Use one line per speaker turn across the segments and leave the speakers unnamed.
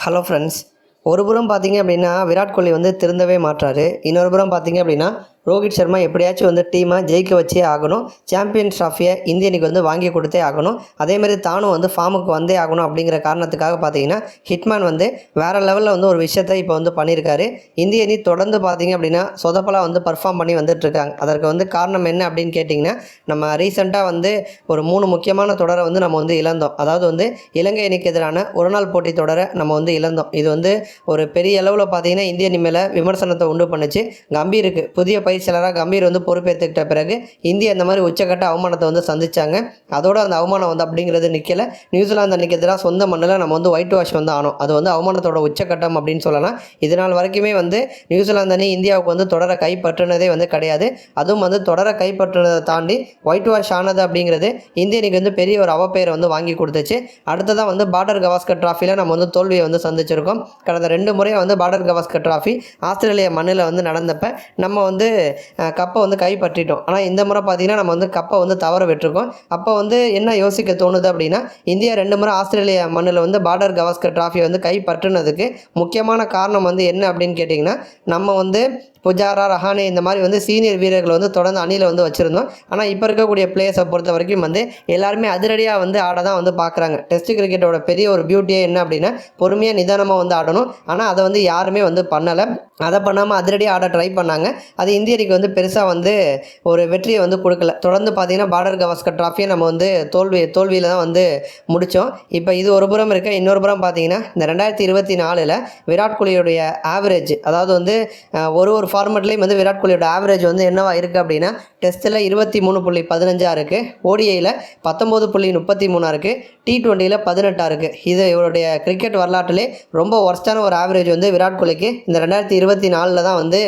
Hello friends ஒரு புறம் பார்த்தீங்க அப்படின்னா விராட் கோலி வந்து திருந்தவே மாட்டார் இன்னொரு புறம் பார்த்தீங்க அப்படின்னா ரோஹித் சர்மா எப்படியாச்சும் வந்து டீமை ஜெயிக்க வச்சே ஆகணும். சாம்பியன் ட்ராஃபியை இந்திய அணிக்கு வந்து வாங்கி கொடுத்தே ஆகணும். அதேமாதிரி தானும் வந்து ஃபார்முக்கு வந்தே ஆகணும் அப்படிங்கிற காரணத்துக்காக பார்த்தீங்கன்னா ஹிட்மேன் வந்து வேறு லெவலில் வந்து ஒரு விஷயத்தை இப்போ வந்து பண்ணியிருக்காரு. இந்திய அணி தொடர்ந்து பார்த்தீங்க அப்படின்னா சொதப்பலாக வந்து பர்ஃபார்ம் பண்ணி வந்துட்டுருக்காங்க. அதற்கு வந்து காரணம் என்ன அப்படின்னு கேட்டிங்கன்னா நம்ம ரீசெண்டாக வந்து ஒரு மூணு முக்கியமான தொடரை வந்து நம்ம வந்து இழந்தோம். அதாவது வந்து இலங்கை அணிக்கு எதிரான ஒரு நாள் போட்டி தொடரை நம்ம வந்து இழந்தோம். இது வந்து ஒரு பெரிய அளவில் பார்த்தீங்கன்னா இந்திய அணி மேலே விமர்சனத்தை உண்டு பண்ணுச்சு. கம்பீருக்கு புதிய பயிற்சியாளராக கம்பீர் வந்து பொறுப்பேற்றுக்கிட்ட பிறகு இந்தியா இந்த மாதிரி உச்சக்கட்ட அவமானத்தை வந்து சந்திச்சாங்க. அதோட அந்த அவமானம் வந்து அப்படிங்கிறது நிற்கல நியூசிலாந்து அன்றைக்கி எதிராக சொந்த மண்ணில் நம்ம வந்து ஒயிட் வாஷ் வந்து ஆனோம். அது வந்து அவமானத்தோட உச்சக்கட்டம் அப்படின்னு சொல்லலாம். இது நாள் வரைக்குமே வந்து நியூசிலாந்து அணி இந்தியாவுக்கு வந்து தொடர கைப்பற்றினதே வந்து கிடையாது. அதுவும் வந்து தொடர கைப்பற்றினதை தாண்டி ஒயிட் வாஷ் ஆனது அப்படிங்கிறது இந்திய அணிக்கு வந்து பெரிய ஒரு அவப்பெயரை வந்து வாங்கி கொடுத்துச்சு. அடுத்ததாக வந்து பார்டர் கவாஸ்கர் ட்ராஃபியில் நம்ம வந்து தோல்வியை வந்து சந்திச்சிருக்கோம். கடந்த ரெண்டு முறையாக வந்து பார்டர் கவாஸ்கர் ட்ராஃபி ஆஸ்திரேலியா மண்ணில் வந்து நடந்தப்ப நம்ம வந்து கப்பை வந்து கைப்பற்றிட்டோம். ஆனால் இந்த முறை பார்த்தீங்கன்னா நம்ம வந்து கப்பை வந்து தவற விட்டுருக்கோம். அப்போ வந்து என்ன யோசிக்க தோணுது அப்படின்னா இந்தியா ரெண்டு முறை ஆஸ்திரேலியா மண்ணில் வந்து பார்டர் கவாஸ்கர் ட்ராஃபியை வந்து கைப்பற்றினதுக்கு முக்கியமான காரணம் வந்து என்ன அப்படின்னு கேட்டிங்கன்னா நம்ம வந்து புஜாரா ரஹானே இந்த மாதிரி வந்து சீனியர் வீரர்களை வந்து தொடர்ந்து அணியில் வந்து வச்சுருந்தோம். ஆனால் இப்போ இருக்கக்கூடிய பிளேயர்ஸை பொறுத்த வரைக்கும் வந்து எல்லாருமே அதிரடியாக வந்து ஆட தான் வந்து பார்க்குறாங்க டெஸ்ட் கிரிக்கெட்டோட பெரிய ஒரு பியூட்டியே என்ன அப்படின்னா பொறுமையாக நிதானமாக வந்து ஆடணும். ஆனால் அதை வந்து யாருமே வந்து பண்ணலை. அதை பண்ணாமல் அதிரடியாக ஆட ட்ரை பண்ணாங்க. அது இந்திய அணிக்கு வந்து பெருசாக வந்து ஒரு வெற்றியை வந்து கொடுக்கல. தொடர்ந்து பார்த்தீங்கன்னா பார்டர் கவாஸ்கர் ட்ராஃபியை நம்ம வந்து தோல்வி தோல்வியில் தான் வந்து முடித்தோம் இப்போ இது ஒரு புறம் இருக்க. இன்னொரு புறம் பார்த்தீங்கன்னா இந்த ரெண்டாயிரத்தி இருபத்தி நாலில் விராட் கோலியுடைய ஆவரேஜ் அதாவது வந்து ஒரு ஒரு ஃபார்மெட்லேயும் வந்து விராட் கோலியோட ஆவரேஜ் வந்து என்னவா இருக்குது அப்படின்னா டெஸ்ட்டில் இருபத்தி மூணு புள்ளி பதினஞ்சாக இருக்குது ஓடிஐயில் பத்தொம்போது புள்ளி முப்பத்தி மூணாக இருக்குது டி டுவெண்ட்டியில் பதினெட்டாக இருக்குது இது இவருடைய கிரிக்கெட் வரலாற்றிலே ரொம்ப ஒர்ஸ்டான ஒரு ஆவரேஜ் வந்து விராட் கோலிக்கு இந்த ரெண்டாயிரத்தி இருபத்தி நாலில் தான் வந்து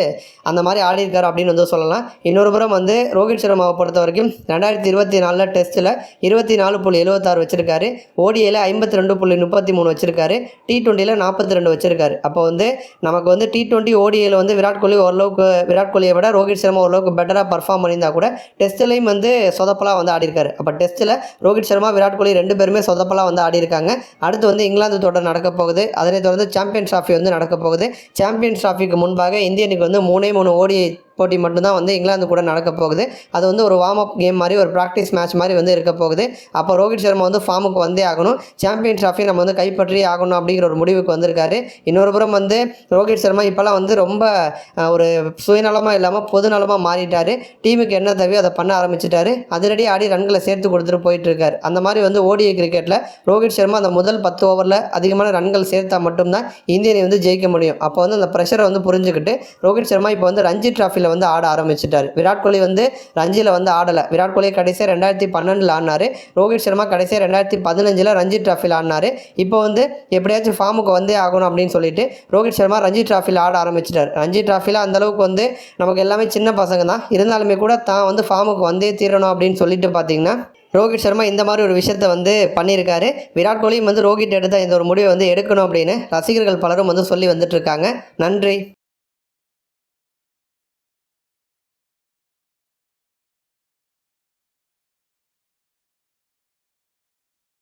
அந்த மாதிரி ஆடியிருக்காரு அப்படின்னு வந்து சொல்லலாம். இன்னொரு புறம் வந்து ரோஹித் சர்மாவை பொறுத்த வரைக்கும் ரெண்டாயிரத்தி இருபத்தி நாலில் டெஸ்ட்டில் இருபத்தி நாலு புள்ளி எழுபத்தாறு வச்சிருக்காரு. ஓடியில் ஐம்பத்தி ரெண்டு புள்ளி முப்பத்தி மூணு வச்சிருக்காரு. டி ட்வெண்ட்டியில் நாற்பத்தி ரெண்டு வச்சிருக்காரு. அப்போ வந்து நமக்கு வந்து டி ட்வெண்ட்டி ஓடியில் வந்து விராட் கோலி ஓரளவுக்கு விராட் கோலியை விட ரோஹித் சர்மா ஓரளவுக்கு பெட்டராக பர்ஃபார்ம் பண்ணியிருந்தா கூட டெஸ்ட்லேயும் வந்து சொதப்பலாக வந்து ஆடிருக்காரு அப்போ டெஸ்ட்டில் ரோஹித் சர்மா விராட் கோலி ரெண்டு பேருமே சொதப்பலாக வந்து ஆடிருக்காங்க அடுத்து வந்து இங்கிலாந்து தொடர் நடக்க போகுது. அதனைத் தொடர்ந்து சாம்பியன்ஸ் ட்ராஃபி வந்து நடக்க போகுது. சாம்பியன்ஸ் ட்ராஃபிக்கு முன்பாக இந்தியனுக்கு வந்து மூணே மூணு ஓடி போட்டி மட்டும்தான் வந்து இங்கிலாந்து கூட நடக்க போகுது. அது வந்து ஒரு வார்ம் அப் கேம் மாதிரி ஒரு ப்ராக்டிஸ் மேட்ச் மாதிரி வந்து இருக்க போகுது. அப்போ ரோஹித் சர்மா வந்து ஃபார்முக்கு வந்தே ஆகணும். சாம்பியன் ட்ராஃபி நம்ம வந்து கைப்பற்றி ஆகணும் அப்படிங்கிற ஒரு முடிவுக்கு வந்திருக்காரு. இன்னொரு புறம் வந்து ரோஹித் சர்மா இப்போல்லாம் வந்து ரொம்ப ஒரு சுயநலமாக இல்லாமல் பொதுநலமாக மாறிட்டார். டீமுக்கு என்ன தேவையோ அதை பண்ண ஆரம்பிச்சிட்டாரு. அதிரடி ஆடி ரன்களை சேர்த்து கொடுத்துட்டு போயிட்டு இருக்காரு அந்த மாதிரி வந்து ஓடிஐ கிரிக்கெட்டில் ரோஹித் சர்மா அந்த முதல் பத்து ஓவரில் அதிகமான ரன்கள் சேர்த்தா மட்டும்தான் இந்தியனை வந்து ஜெயிக்க முடியும். அப்போ வந்து அந்த ப்ரெஷரை வந்து புரிஞ்சுக்கிட்டு ரோஹித் சர்மா இப்போ வந்து ரஞ்சி டிராஃபியில் வந்து ஆட ஆரம்பிச்சிட்டார். விராட் கோலி வந்து ரஞ்சியில் வந்து ஆடலை. விராட் கோலி கடைசியாக ரெண்டாயிரத்தி பன்னெண்டில் ஆடினாரு. ரோஹித் சர்மா கடைசியாக ரெண்டாயிரத்தி பதினஞ்சில் ரஞ்சி டிராஃபியில் ஆடினார். இப்போ வந்து எப்படியாச்சும் ஃபார்முக்கு வந்தே ஆகணும் அப்படின்னு சொல்லிட்டு ரோஹித் சர்மா ரஞ்சி டிராஃபியில் ஆட ஆரம்பிச்சிட்டார். ரஞ்சி டிராஃபியில் அந்த அளவுக்கு வந்து நமக்கு எல்லாமே சின்ன பசங்க தான். இருந்தாலுமே கூட தான் வந்து ஃபார்முக்கு வந்தே தீரணும் அப்படின்னு சொல்லிட்டு பார்த்தீங்கன்னா ரோஹித் சர்மா இந்த மாதிரி ஒரு விஷயத்தை வந்து பண்ணியிருக்காரு. விராட் கோலியும் வந்து ரோஹித் எடுத்த இந்த ஒரு முடிவை வந்து எடுக்கணும் அப்படின்னு ரசிகர்கள் பலரும் வந்து சொல்லி வந்துட்டு இருக்காங்க. நன்றி.